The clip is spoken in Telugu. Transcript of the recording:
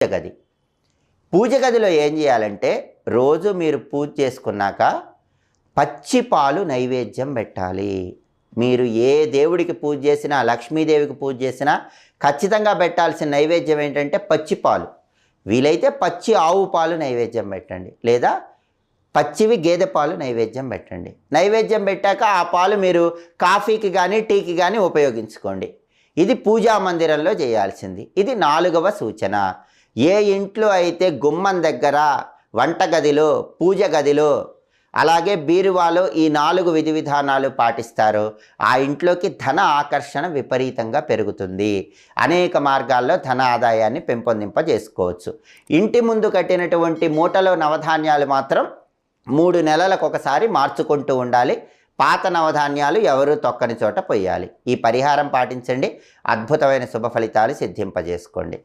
పూజ గది పూజ గదిలో ఏం చేయాలంటే రోజు మీరు పూజ చేసుకున్నాక పచ్చి పాలు నైవేద్యం పెట్టాలి. మీరు ఏ దేవుడికి పూజ చేసినా లక్ష్మీదేవికి పూజ చేసినా ఖచ్చితంగా పెట్టాల్సిన నైవేద్యం ఏంటంటే పచ్చి పాలు. వీలైతే పచ్చి ఆవు పాలు నైవేద్యం పెట్టండి. లేదా పచ్చివి గేదె పాలు నైవేద్యం పెట్టండి. నైవేద్యం పెట్టాక ఆ పాలు మీరు కాఫీకి కానీ టీకి కానీ ఉపయోగించుకోండి. ఇది పూజా మందిరంలో చేయాల్సింది. ఇది నాలుగవ సూచన. ఏ ఇంట్లో అయితే గుమ్మం దగ్గర వంటగదిలో పూజ గదిలో అలాగే బీరువాలో ఈ నాలుగు విధి విధానాలు పాటిస్తారో ఆ ఇంట్లోకి ధన ఆకర్షణ విపరీతంగా పెరుగుతుంది. అనేక మార్గాల్లో ధన ఆదాయాన్ని పెంపొందింపజేసుకోవచ్చు. ఇంటి ముందు కట్టినటువంటి మూటలో నవధాన్యాలు మాత్రం మూడు నెలలకు ఒకసారి మార్చుకుంటూ ఉండాలి. పాత నవధాన్యాలు ఎవరు తొక్కని చోట పోయాలి ఈ పరిహారం పాటించండి. అద్భుతమైన శుభ ఫలితాలు సిద్ధింపజేసుకోండి.